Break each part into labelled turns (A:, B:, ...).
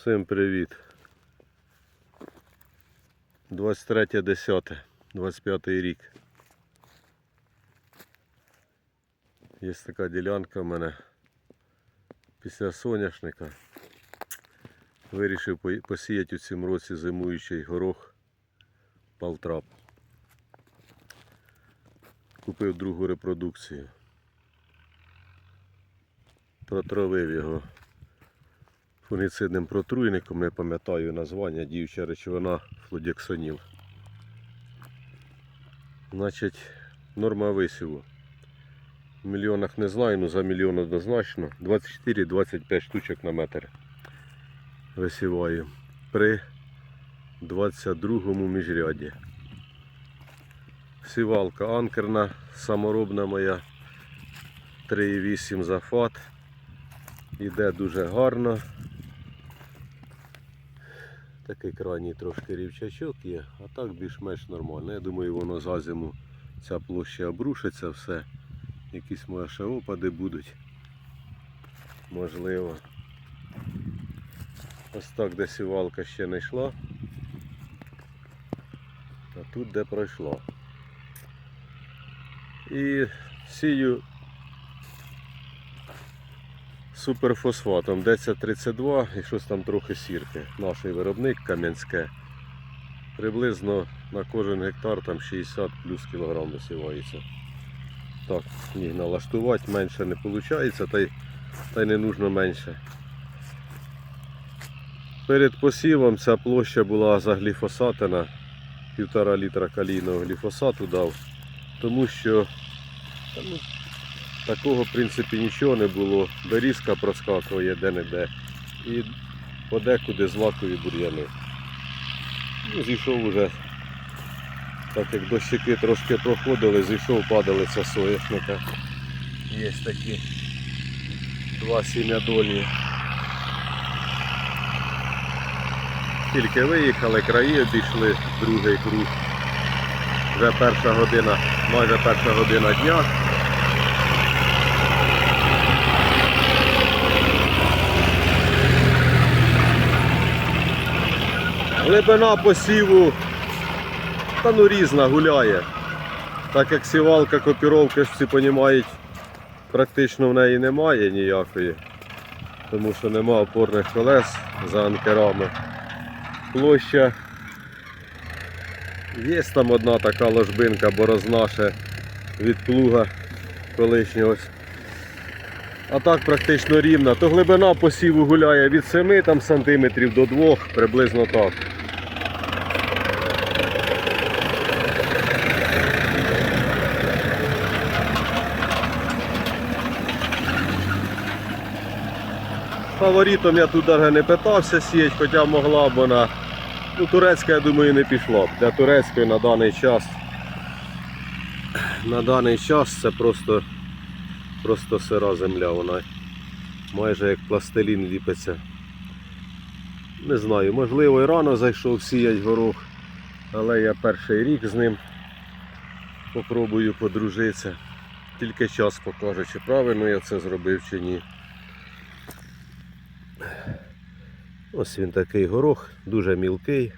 A: Всім привіт. 23.10, 25 рік. Є така ділянка в мене після соняшника. Вирішив посіяти у цьому році зимуючий горох Палтрап. Купив другу репродукцію. Протравив його фунгіцидним протруйником, не пам'ятаю названня, діюча речовина флудіксоніл. Значить, норма висіву. В мільйонах не знаю, ну за мільйон однозначно. 24-25 штучок на метр висіваю. При 22-му міжряді. Сівалка анкерна, саморобна моя. 3,8 зафат. Іде дуже гарно. Такий крайній трошки рівчачок є, а так більш-менш нормально. Я думаю, воно за зиму ця площа обрушиться все. Якісь може опади будуть. Можливо. Ось так, де сівалка ще не йшла. А тут де пройшла. І сію суперфосфатом 1032 і щось там трохи сірки. Наш виробник Кам'янське. Приблизно на кожен гектар там 60 плюс кілограм висівається. Так, ні, налаштувати менше не виходить, та й, та й не нужно менше. Перед посівом ця площа була загліфосатена, півтора літра калійного гліфосату дав, тому що такого в принципі нічого не було. Берізка проскакує де-не-де. І подекуди злакові бур'яни. Ну, зійшов уже, так як дощики трошки проходили, зійшов падалиця соняшника. Є такі два сім'ядольні. Тільки виїхали, краї обійшли другий круг. Вже перша година, майже перша година дня. Глибина посіву та ну різна гуляє. Так як сівалка копіровки ж всі розуміють, практично в неї немає ніякої, тому що нема опорних колес за анкерами. Площа. Є там одна така ложбинка борозна ще від плуга колишнього. А так практично рівна. То глибина посіву гуляє від 7 там, сантиметрів до 2, приблизно так. Фаворитом я тут навіть не питався сіяти, хоча могла б вона. Ну, турецька, я думаю, не пішла б. Для турецької на даний час. На даний час це просто, просто сира земля. Вона майже як пластилін ліпиться. Не знаю, можливо і рано зайшов сіять горох, але я перший рік з ним попробую подружитися. Тільки час покаже, чи правильно я це зробив чи ні. Ось він такий горох, дуже мілкий.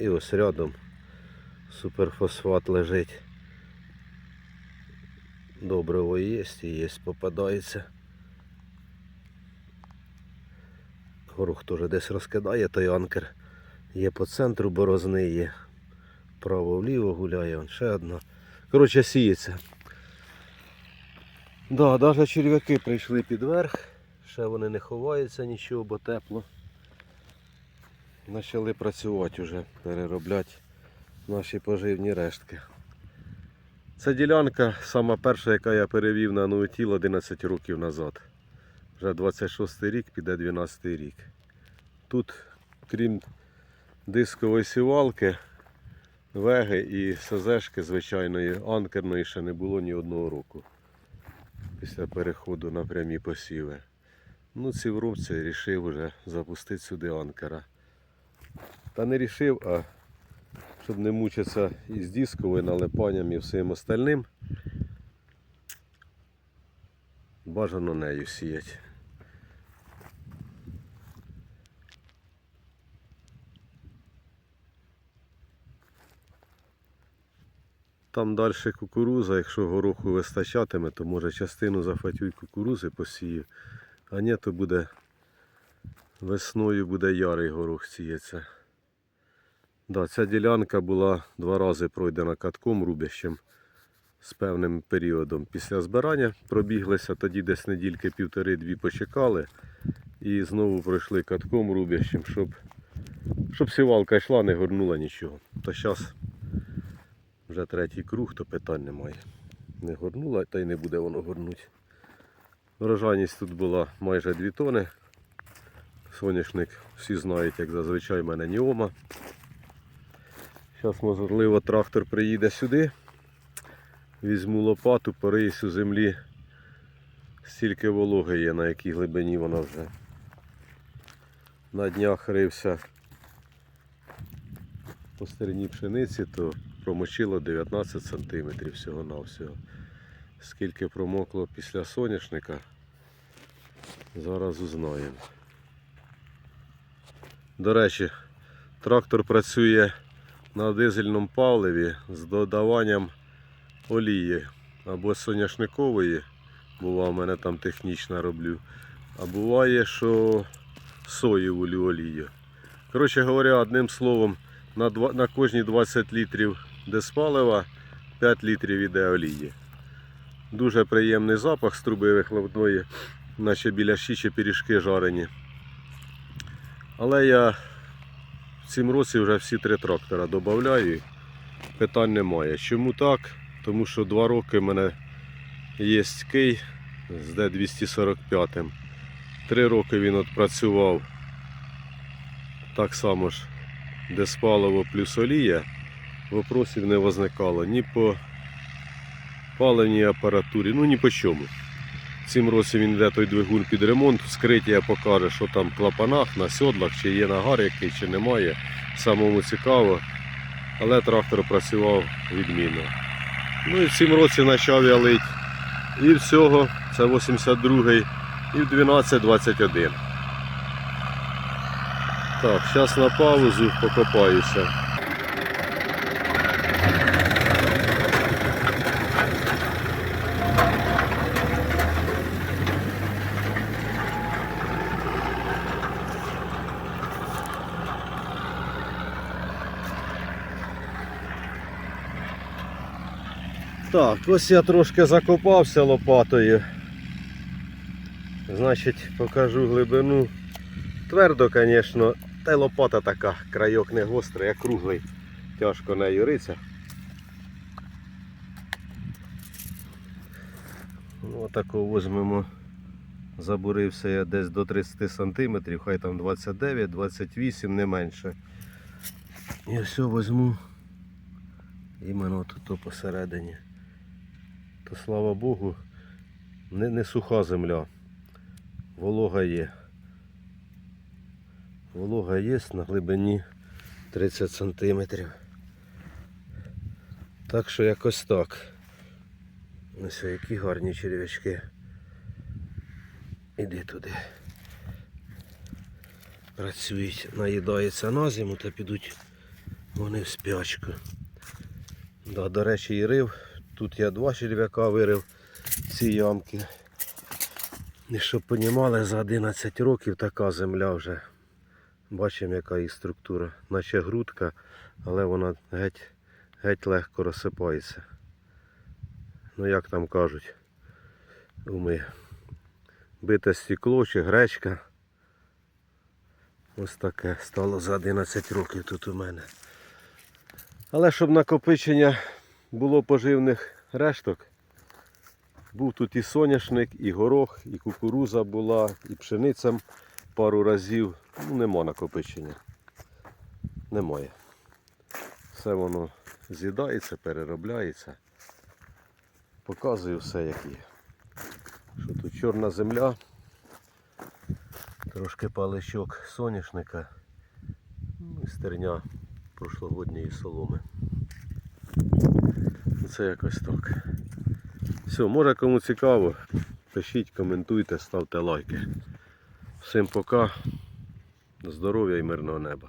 A: І ось рядом суперфосфат лежить. Добриво є, і є, попадається. Горох теж десь розкидає той анкер. Є по центру борозни є. Право-вліво гуляє, ще одна. Коротше, сіється. Да, навіть черв'яки прийшли під верх, ще вони не ховаються нічого, бо тепло. Почали працювати вже, переробляти наші поживні рештки. Це ділянка сама перша, яка я перевів на Ноутіл 11 років назад. Вже 26 рік, піде 12 рік. Тут, крім дискової сівалки, веги і СЗшки звичайної, анкерної ще не було ні одного року після переходу на прямі посіви. Ну, ці врубці вирішив вже запустити сюди анкера. Та не рішив, а щоб не мучитися із дисковою налипанням і всім остальним. Бажано нею сіяти. Там далі кукуруза, якщо гороху вистачатиме, то може частину зафатюй кукурузи посію. А ні, то буде весною буде ярий горох сіється. Да, ця ділянка була два рази пройдена катком рубящим з певним періодом. Після збирання пробіглися, тоді десь недільки півтори-дві почекали і знову пройшли катком рубящим, щоб, щоб сівалка йшла, не горнула нічого. То зараз вже третій круг, то питань немає. Не горнула, та й не буде воно горнути. Врожайність тут була майже 2 тони. Соняшник всі знають, як зазвичай в мене Ніома. Зараз, можливо, трактор приїде сюди. Візьму лопату, пориюсь у землі. Стільки вологи є, на якій глибині вона вже. На днях рився по стерні пшениці, то промочило 19 см всього-навсього. Скільки промокло після соняшника, зараз узнаємо. До речі, трактор працює на дизельному паливі з додаванням олії або соняшникової, бува в мене там технічно роблю, а буває, що соєву олію. Коротше говоря, одним словом, на, два, на кожні 20 літрів диспалива 5 літрів іде олії. Дуже приємний запах з труби вихлопної, наче біля щічі пиріжки жарені. Але я в цім році вже всі три трактора додаю. Питань немає. Чому так? Тому що два роки в мене є кий з Д245. Три роки він відпрацював так само ж диспаливо плюс олія. Вопросів не возникало ні по паливній апаратурі, ну ні по чому. В цім році він йде той двигун під ремонт, вскриття покаже, що там в клапанах, на сьодлах, чи є нагар який, чи немає. Самому цікаво. Але трактор працював відмінно. Ну і в цім році почав я лить. І всього, це 82-й, і в 12-21. Так, зараз на паузу покопаюся. Так, ось я трошки закопався лопатою. Значить, покажу глибину. Твердо, звісно, та й лопата така, крайок не гострий, а круглий. Тяжко нею риться. Отако візьмемо. Забурився я десь до 30 см, хай там 29-28, не менше. І все візьму іменно тут посередині. То слава Богу, не, не суха земля. Волога є. Волога є на глибині 30 сантиметрів. Так що якось так. Ось які гарні черв'ячки. Іди туди. Працюють, наїдаються на зиму та підуть вони в спячку. Да, до речі, і рив. Тут я два черв'яка вирив ці ямки. І щоб понімали, за 11 років така земля вже. Бачимо, яка її структура. Наче грудка, але вона геть, геть легко розсипається. Ну як там кажуть, уми. Бите стекло чи гречка. Ось таке стало за 11 років тут у мене. Але щоб накопичення було поживних решток, був тут і соняшник, і горох, і кукуруза була, і пшениця пару разів. Ну, нема накопичення. Немає. Все воно з'їдається, переробляється. Показую все, як є. Що тут чорна земля, трошки паличок соняшника, ну стерня прошлогодньої соломи. Це якось так. Все, може кому цікаво, пишіть, коментуйте, ставте лайки. Всім пока, здоров'я і мирного неба.